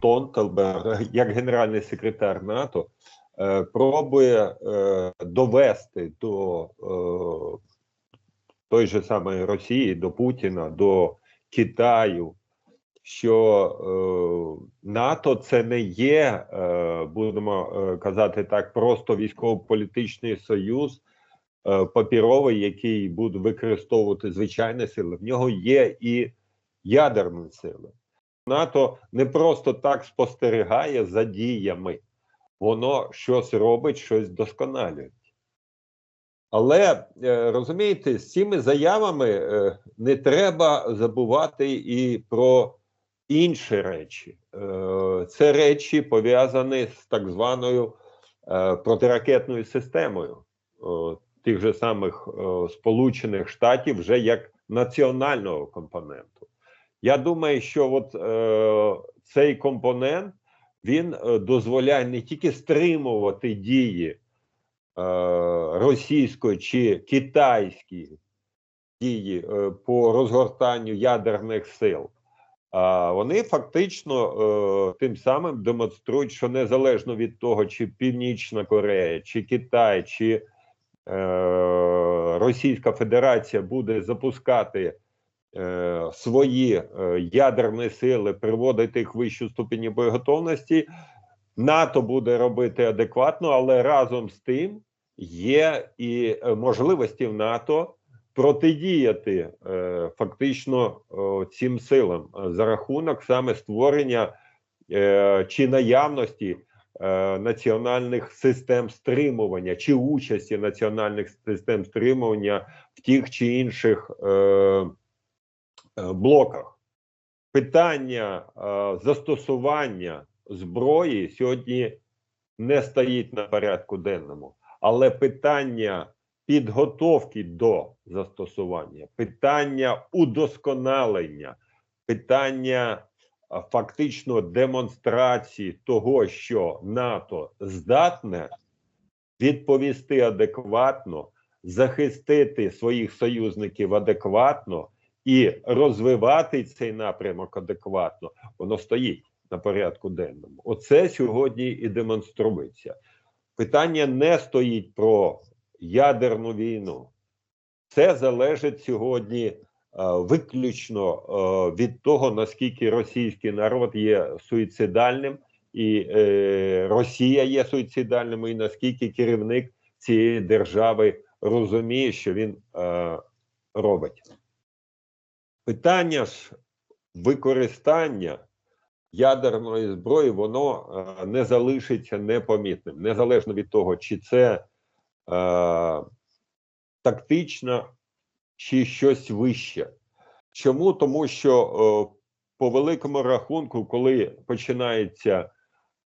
Стонтелберг, як генеральний секретар НАТО, е, пробує е, довести до е, той же самої Росії, до Путіна, до Китаю, що НАТО це не є, будемо казати так, просто військово-політичний союз папіровий, який буде використовувати звичайні сили. В нього є і ядерні сили. НАТО не просто так спостерігає за діями, воно щось робить, щось досконалює. Але е, розумієте, з цими заявами е, не треба забувати і про інші речі. Е, Це речі пов'язані з так званою протиракетною системою тих же самих Сполучених Штатів вже як національного компоненту. Я думаю, що от е, цей компонент він е, дозволяє не тільки стримувати дії е, російської чи китайської дії е, по розгортанню ядерних сил, а вони фактично е, тим самим демонструють, що незалежно від того, чи Північна Корея, чи Китай, чи е, Російська Федерація буде запускати свої е, ядерні сили, приводити їх в вищу ступені боєготовності, НАТО буде робити адекватно, але разом з тим є і е, можливості в НАТО протидіяти е, фактично е, цим силам е, за рахунок саме створення е, чи наявності е, національних систем стримування, чи участі національних систем стримування в тих чи інших е, е, блоках. Питання е, застосування зброї сьогодні не стоїть на порядку денному, але питання підготовки до застосування, питання удосконалення, питання фактично демонстрації того, що НАТО здатне відповісти адекватно, захистити своїх союзників адекватно і розвивати цей напрямок адекватно, воно стоїть на порядку денному. Оце сьогодні і демонструється. Питання не стоїть про ядерну війну. Це залежить сьогодні е, виключно е, від того, наскільки російський народ є суїцидальним, і е, Росія є суїцидальним, і наскільки керівник цієї держави розуміє, що він робить. Питання ж використання ядерної зброї, воно е, не залишиться непомітним, незалежно від того, чи це е, тактично, чи щось вище. Чому? Тому що е, по великому рахунку, коли починається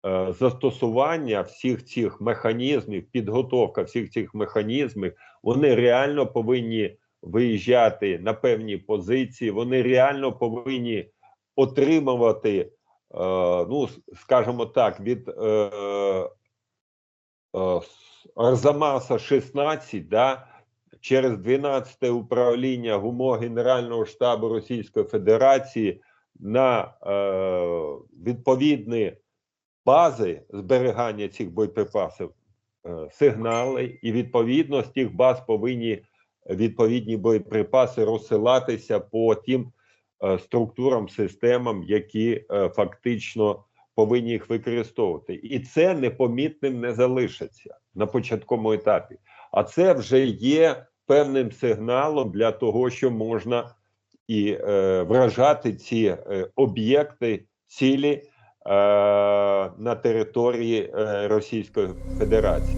е, застосування всіх цих механізмів, підготовка всіх цих механізмів, вони реально повинні виїжджати на певні позиції, вони реально повинні отримувати, е, ну скажімо так, від е, е, Арзамаса 16, да, через 12 управління ГУМО Генерального штабу Російської Федерації на е, відповідні бази зберігання цих боєприпасів сигнали, і відповідно з тих баз повинні відповідні боєприпаси розсилатися по тим е, структурам, системам, які е, фактично повинні їх використовувати. І це непомітним не залишиться на початковому етапі. А це вже є певним сигналом для того, що можна і е, вражати ці е, об'єкти, цілі е, на території е, Російської Федерації.